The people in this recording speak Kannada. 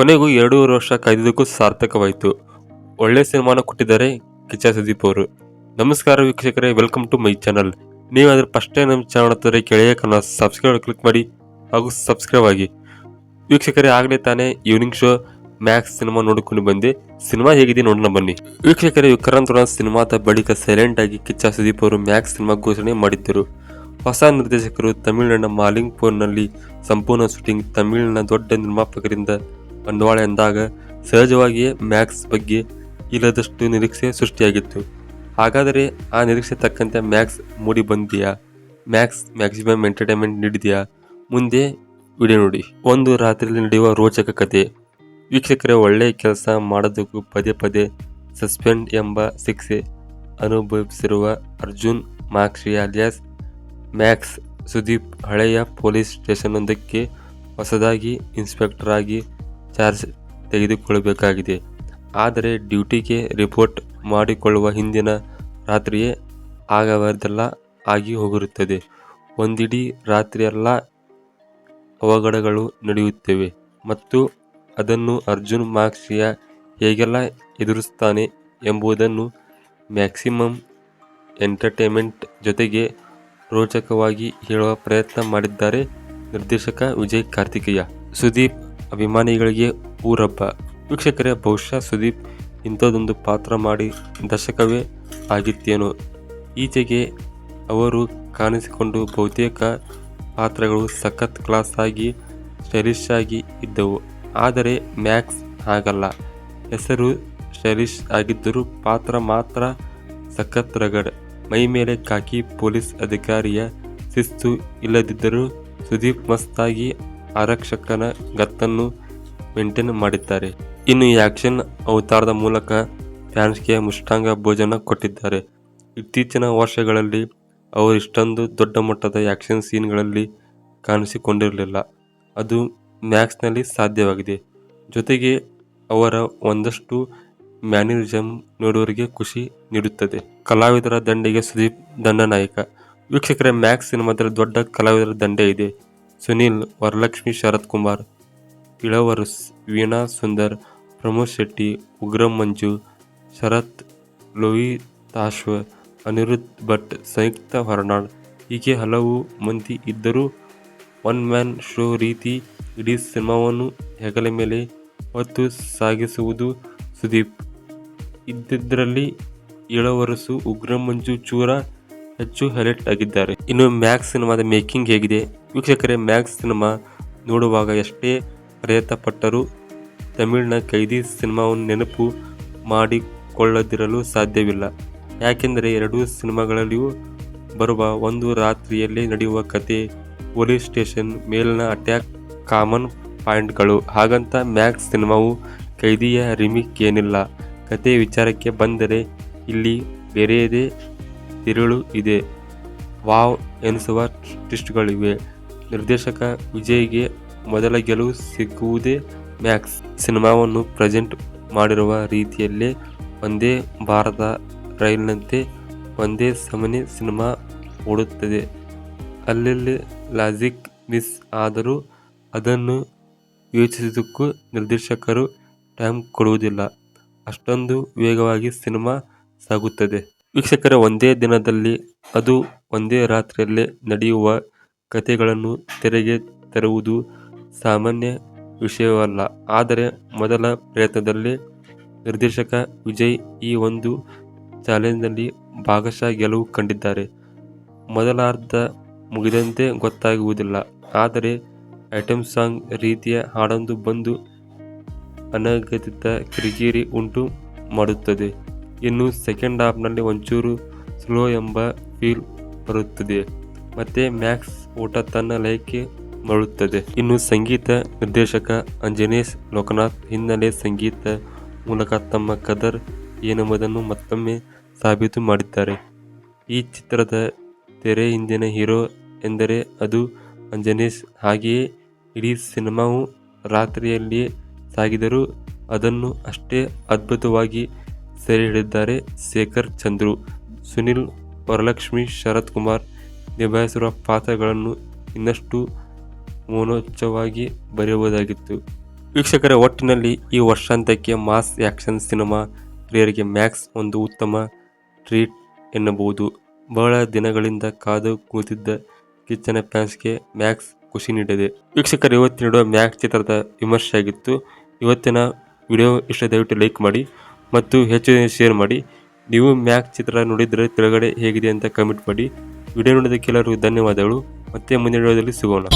ಕೊನೆಗೂ ಎರಡೂವರೆ ವರ್ಷ ಕಾಯ್ದಿದ್ದಕ್ಕೂ ಸಾರ್ಥಕವಾಯಿತು. ಒಳ್ಳೆ ಸಿನಿಮಾನ ಕೊಟ್ಟಿದ್ದಾರೆ ಕಿಚ್ಚ ಸುದೀಪ್ ಅವರು. ನಮಸ್ಕಾರ ವೀಕ್ಷಕರೇ, ವೆಲ್ಕಮ್ ಟು ಮೈ ಚಾನಲ್. ನೀವಾದರೆ ಫಸ್ಟ್ ಟೈಮ್ ನಮ್ಮ ಚಾನಲ್ ಹತ್ತಿರ ಕೆಳಗೆ ಕನ್ನ ಸಬ್ಸ್ಕ್ರೈಬ್ ಕ್ಲಿಕ್ ಮಾಡಿ ಹಾಗೂ ಸಬ್ಸ್ಕ್ರೈಬ್ ಆಗಿ. ವೀಕ್ಷಕರೇ, ಆಗಲೇ ತಾನೇ ಈವ್ನಿಂಗ್ ಶೋ ಮ್ಯಾಕ್ಸ್ ಸಿನಿಮಾ ನೋಡಿಕೊಂಡು ಬಂದೆ. ಸಿನಿಮಾ ಹೇಗಿದೆ ನೋಡೋಣ ಬನ್ನಿ. ವೀಕ್ಷಕರೇ ವಿಕ್ರಾಂತ್ ಸಿನಿಮಾದ ಬಳಿಕ ಸೈಲೆಂಟ್ ಆಗಿ ಕಿಚ್ಚ ಸುದೀಪ್ ಅವರು ಮ್ಯಾಕ್ಸ್ ಸಿನಿಮಾ ಘೋಷಣೆ ಮಾಡಿದ್ದರು. ಹೊಸ ನಿರ್ದೇಶಕರು ತಮಿಳಿನ ಮಾಲಿಂಗ್ಪುರ್ನಲ್ಲಿ ಸಂಪೂರ್ಣ ಶೂಟಿಂಗ್ ತಮಿಳಿನ ದೊಡ್ಡ ನಿರ್ಮಾಪಕರಿಂದ ಬಂಡವಾಳ ಎಂದಾಗ ಸಹಜವಾಗಿಯೇ ಮ್ಯಾಕ್ಸ್ ಬಗ್ಗೆ ಇಲ್ಲದಷ್ಟು ನಿರೀಕ್ಷೆ ಸೃಷ್ಟಿಯಾಗಿತ್ತು. ಹಾಗಾದರೆ ಆ ನಿರೀಕ್ಷೆ ತಕ್ಕಂತೆ ಮ್ಯಾಕ್ಸ್ ಮೂಡಿ ಬಂದಿದೆಯಾ ಮ್ಯಾಕ್ಸ್ ಮ್ಯಾಕ್ಸಿಮಮ್ ಎಂಟರ್ಟೈನ್ಮೆಂಟ್ ನೀಡಿದೆಯಾ? ಮುಂದೆ ವಿಡಿಯೋ ನೋಡಿ. ಒಂದು ರಾತ್ರಿಯಲ್ಲಿ ನಡೆಯುವ ರೋಚಕ ಕತೆ. ವೀಕ್ಷಕರ ಒಳ್ಳೆಯ ಕೆಲಸ ಮಾಡೋದಕ್ಕೂ ಪದೇ ಪದೇ ಸಸ್ಪೆಂಡ್ ಎಂಬ ಶಿಕ್ಷೆ ಅನುಭವಿಸಿರುವ ಅರ್ಜುನ್ ಮಾಕ್ಷಿ ಅಲಿಯಾಸ್, ಮ್ಯಾಕ್ಸ್ ಸುದೀಪ್ ಹಳೆಯ ಪೊಲೀಸ್ ಸ್ಟೇಷನ್ನೊಂದಕ್ಕೆ ಹೊಸದಾಗಿ ಇನ್ಸ್ಪೆಕ್ಟರ್ ಆಗಿ ಚಾರ್ಜ್ ತೆಗೆದುಕೊಳ್ಳಬೇಕಾಗಿದೆ. ಆದರೆ ಡ್ಯೂಟಿಗೆ ರಿಪೋರ್ಟ್ ಮಾಡಿಕೊಳ್ಳುವ ಹಿಂದಿನ ರಾತ್ರಿಯೇ ಆಗವದೆಲ್ಲ ಆಗಿ ಹೋಗಿರುತ್ತದೆ. ಒಂದಿಡೀ ರಾತ್ರಿಯೆಲ್ಲ ಅವಘಡಗಳು ನಡೆಯುತ್ತವೆ ಮತ್ತು ಅದನ್ನು ಅರ್ಜುನ್ ಮಾಕ್ಸಿಯ ಹೇಗೆಲ್ಲ ಎದುರಿಸ್ತಾನೆ ಎಂಬುದನ್ನು ಮ್ಯಾಕ್ಸಿಮಮ್ ಎಂಟರ್ಟೈನ್ಮೆಂಟ್ ಜೊತೆಗೆ ರೋಚಕವಾಗಿ ಹೇಳುವ ಪ್ರಯತ್ನ ಮಾಡಿದ್ದಾರೆ ನಿರ್ದೇಶಕ ವಿಜಯ್ ಕಾರ್ತಿಕೇಯ. ಸುದೀಪ್ ಅಭಿಮಾನಿಗಳಿಗೆ ಊರಬ್ಬ ವೀಕ್ಷಕರೇ, ಬಹುಶಃ ಸುದೀಪ್ ಇಂಥದ್ದೊಂದು ಪಾತ್ರ ಮಾಡಿ ದಶಕವೇ ಆಗಿತ್ತೇನೋ. ಈಚೆಗೆ ಅವರು ಕಾಣಿಸಿಕೊಂಡು ಬಹುತೇಕ ಪಾತ್ರಗಳು ಸಖತ್ ಕ್ಲಾಸ್ ಆಗಿ ಸ್ಟೈಲಿಶ್ ಆಗಿ ಇದ್ದವು. ಆದರೆ ಮ್ಯಾಕ್ಸ್ ಆಗಲ್ಲ ಹೆಸರು ಸ್ಟೈಲಿಶ್ ಆಗಿದ್ದರೂ ಪಾತ್ರ ಮಾತ್ರ ಸಖತ್ ರಗಡ್. ಮೈ ಮೇಲೆ ಕಾಕಿ ಪೊಲೀಸ್ ಅಧಿಕಾರಿಯ ಶಿಸ್ತು ಇಲ್ಲದಿದ್ದರೂ ಸುದೀಪ್ ಮಸ್ತಾಗಿ ಆರಕ್ಷಕನ ಗತ್ತನ್ನು ಮೇಂಟೈನ್ ಮಾಡಿದ್ದಾರೆ. ಇನ್ನು ಈ ಆಕ್ಷನ್ ಅವತಾರದ ಮೂಲಕ ಫ್ಯಾನ್ಸ್ಗೆ ಮುಷ್ಟಾಂಗ ಭೋಜನ ಕೊಟ್ಟಿದ್ದಾರೆ. ಇತ್ತೀಚಿನ ವರ್ಷಗಳಲ್ಲಿ ಅವರು ಇಷ್ಟೊಂದು ದೊಡ್ಡ ಮಟ್ಟದ ಆ್ಯಕ್ಷನ್ ಸೀನ್ಗಳಲ್ಲಿ ಕಾಣಿಸಿಕೊಂಡಿರಲಿಲ್ಲ. ಅದು ಮ್ಯಾಕ್ಸ್ನಲ್ಲಿ ಸಾಧ್ಯವಾಗಿದೆ. ಜೊತೆಗೆ ಅವರ ಒಂದಷ್ಟು ಮ್ಯಾನಿರಿಸಮ್ ನೋಡುವರಿಗೆ ಖುಷಿ ನೀಡುತ್ತದೆ. ಕಲಾವಿದರ ದಂಡೆಗೆ ಸುದೀಪ್ ದಂಡನಾಯಕ. ವೀಕ್ಷಕರ, ಮ್ಯಾಕ್ಸ್ ಸಿನಿಮಾದಲ್ಲಿ ದೊಡ್ಡ ಕಲಾವಿದರ ದಂಡೆ ಇದೆ. ಸುನೀಲ್, ವರಲಕ್ಷ್ಮಿ ಶರತ್ ಕುಮಾರ್ ಇಳವರಸ್ ವೀಣಾ ಸುಂದರ್, ಪ್ರಮೋದ್ ಶೆಟ್ಟಿ, ಉಗ್ರಂ ಮಂಜು, ಶರತ್, ಲೋಯಿ ತಾಶ್ವ, ಅನಿರುದ್ಧ್ ಭಟ್, ಸಂಯುಕ್ತ ಹೊರನಾಡ್ ಹೀಗೆ ಹಲವು ಮಂದಿ ಇದ್ದರೂ ಒನ್ ಮ್ಯಾನ್ ಶೋ ರೀತಿ ಇಡೀ ಸಿನಿಮಾವನ್ನು ಹೆಗಲ ಮೇಲೆ ಹೊತ್ತು ಸಾಗಿಸುವುದು ಸುದೀಪ್. ಇದ್ದಿದ್ದರಲ್ಲಿ ಇಳವರಸು ಉಗ್ರ ಮಂಜು ಚೂರ ಹೆಚ್ಚು ಹೈಲೈಟ್ ಆಗಿದ್ದಾರೆ. ಇನ್ನು ಮ್ಯಾಕ್ಸ್ ಸಿನಿಮಾದ ಮೇಕಿಂಗ್ ಹೇಗಿದೆ? ವೀಕ್ಷಕರೇ ಮ್ಯಾಕ್ಸ್ ಸಿನಿಮಾ ನೋಡುವಾಗ ಎಷ್ಟೇ ಪ್ರಯತ್ನ ಪಟ್ಟರೂ ತಮಿಳಿನ ಕೈದಿ ಸಿನಿಮಾವನ್ನು ನೆನಪು ಮಾಡಿಕೊಳ್ಳದಿರಲು ಸಾಧ್ಯವಿಲ್ಲ. ಯಾಕೆಂದರೆ ಎರಡೂ ಸಿನಿಮಾಗಳಲ್ಲಿಯೂ ಬರುವ ಒಂದು ರಾತ್ರಿಯಲ್ಲಿ ನಡೆಯುವ ಕತೆ, ಪೊಲೀಸ್ ಸ್ಟೇಷನ್ ಮೇಲಿನ ಅಟ್ಯಾಕ್, ಕಾಮನ್ ಪಾಯಿಂಟ್ಗಳು. ಹಾಗಂತ ಮ್ಯಾಕ್ಸ್ ಸಿನಿಮಾವು ಕೈದಿಯ ರಿಮಿಕ್ ಏನಿಲ್ಲ ಕತೆ ವಿಚಾರಕ್ಕೆ ಬಂದರೆ ಇಲ್ಲಿ ಬೇರೆಯದೇ ತಿರುಳು ಇದೆ. ವಾವ್ ಎನಿಸುವ ಟ್ವಿಸ್ಟ್ಗಳಿವೆ. ನಿರ್ದೇಶಕ ವಿಜಯ್ಗೆ ಮೊದಲ ಗೆಲುವು ಸಿಗುವುದೇ ಮ್ಯಾಕ್ಸ್. ಸಿನಿಮಾವನ್ನು ಪ್ರೆಸೆಂಟ್ ಮಾಡಿರುವ ರೀತಿಯಲ್ಲೇ ಒಂದೇ ಭಾರತ ರೈಲಿನಂತೆ ಒಂದೇ ಸಮನೆ ಸಿನಿಮಾ ಓಡುತ್ತದೆ. ಅಲ್ಲಲ್ಲಿ ಲಾಜಿಕ್ ಮಿಸ್ ಆದರೂ ಅದನ್ನು ಯೋಚಿಸಿದ್ದಕ್ಕೂ ನಿರ್ದೇಶಕರು ಟೈಮ್ ಕೊಡುವುದಿಲ್ಲ. ಅಷ್ಟೊಂದು ವೇಗವಾಗಿ ಸಿನಿಮಾ ಸಾಗುತ್ತದೆ. ವೀಕ್ಷಕರ ಒಂದೇ ದಿನದಲ್ಲಿ ಅದು ಒಂದೇ ರಾತ್ರಿಯಲ್ಲೇ ನಡೆಯುವ ಕಥೆಗಳನ್ನು ತೆರೆಗೆ ತರುವುದು ಸಾಮಾನ್ಯ ವಿಷಯವಲ್ಲ. ಆದರೆ ಮೊದಲ ಪ್ರಯತ್ನದಲ್ಲಿ ನಿರ್ದೇಶಕ ವಿಜಯ್ ಈ ಒಂದು ಚಾಲೆಂಜ್ನಲ್ಲಿ ಭಾಗಶಃ ಗೆಲುವು ಕಂಡಿದ್ದಾರೆ. ಮೊದಲಾರ್ಧ ಮುಗಿದಂತೆ ಗೊತ್ತಾಗುವುದಿಲ್ಲ. ಆದರೆ ಐಟಮ್ ಸಾಂಗ್ ರೀತಿಯ ಹಾಡೊಂದು ಬಂದು ಅನಗತಿತ ಕಿರಿಕಿರಿ ಉಂಟು ಮಾಡುತ್ತದೆ. ಇನ್ನು ಸೆಕೆಂಡ್ ಹಾಫ್ನಲ್ಲಿ ಒಂಚೂರು ಸ್ಲೋ ಎಂಬ ಫೀಲ್ ಬರುತ್ತದೆ. ಮತ್ತು ಮ್ಯಾಕ್ಸ್ ಊಟ ತನ್ನ ಲಯಕ್ಕೆ ಮರಳುತ್ತದೆ. ಇನ್ನು ಸಂಗೀತ ನಿರ್ದೇಶಕ ಅಂಜನೇಶ್ ಲೋಕನಾಥ್ ಹಿನ್ನೆಲೆ ಸಂಗೀತ ಮೂಲಕ ತಮ್ಮ ಕದರ್ ಏನೆಂಬುದನ್ನು ಮತ್ತೊಮ್ಮೆ ಸಾಬೀತು ಮಾಡಿದ್ದಾರೆ. ಈ ಚಿತ್ರದ ತೆರೆ ಹಿಂದಿನ ಹೀರೋ ಎಂದರೆ ಅದು ಅಂಜನೇಶ್. ಹಾಗೆಯೇ ಇಡೀ ಸಿನಿಮಾವು ರಾತ್ರಿಯಲ್ಲಿಯೇ ಸಾಗಿದರೂ ಅದನ್ನು ಅಷ್ಟೇ ಅದ್ಭುತವಾಗಿ ಸೆರೆ ಹಿಡಿದಿದ್ದಾರೆ ಶೇಖರ್ ಚಂದ್ರು. ಸುನಿಲ್ ವರಲಕ್ಷ್ಮಿ ಶರತ್ ಕುಮಾರ್ ನಿಭಾಯಿಸಿರುವ ಪಾತ್ರಗಳನ್ನು ಇನ್ನಷ್ಟು ಮನೋಚ್ಛವಾಗಿ ಬರೆಯಬಹುದಾಗಿತ್ತು ವೀಕ್ಷಕರ, ಒಟ್ಟಿನಲ್ಲಿ ಈ ವರ್ಷಾಂತ್ಯಕ್ಕೆ ಮಾಸ್ ಆ್ಯಕ್ಷನ್ ಸಿನಿಮಾ ಪ್ರಿಯರಿಗೆ ಮ್ಯಾಕ್ಸ್ ಒಂದು ಉತ್ತಮ ಟ್ರೀಟ್ ಎನ್ನಬಹುದು. ಬಹಳ ದಿನಗಳಿಂದ ಕಾದು ಕೂತಿದ್ದ ಕಿಚ್ಚನ ಫ್ಯಾನ್ಸ್ಗೆ ಮ್ಯಾಕ್ಸ್ ಖುಷಿ ನೀಡಿದೆ. ವೀಕ್ಷಕರು, ಇವತ್ತು ನೀಡುವ ಮ್ಯಾಕ್ಸ್ ಚಿತ್ರದ ವಿಮರ್ಶೆ ಆಗಿತ್ತು ಇವತ್ತಿನ ವಿಡಿಯೋ ಇಷ್ಟ ದಯವಿಟ್ಟು ಲೈಕ್ ಮಾಡಿ ಮತ್ತು ಹೆಚ್ಚು ಶೇರ್ ಮಾಡಿ. ನೀವು ಮ್ಯಾಕ್ಸ್ ಚಿತ್ರ ನೋಡಿದರೆ ಕೆಳಗಡೆ ಹೇಗಿದೆ ಅಂತ ಕಮೆಂಟ್ ಮಾಡಿ. ವಿಡಿಯೋ ನೋಡಿದ ಧನ್ಯವಾದಗಳು. ಮತ್ತೆ ಮುಂದಿನ ವಿಡಿಯೋದಲ್ಲಿ ಸಿಗೋಣ.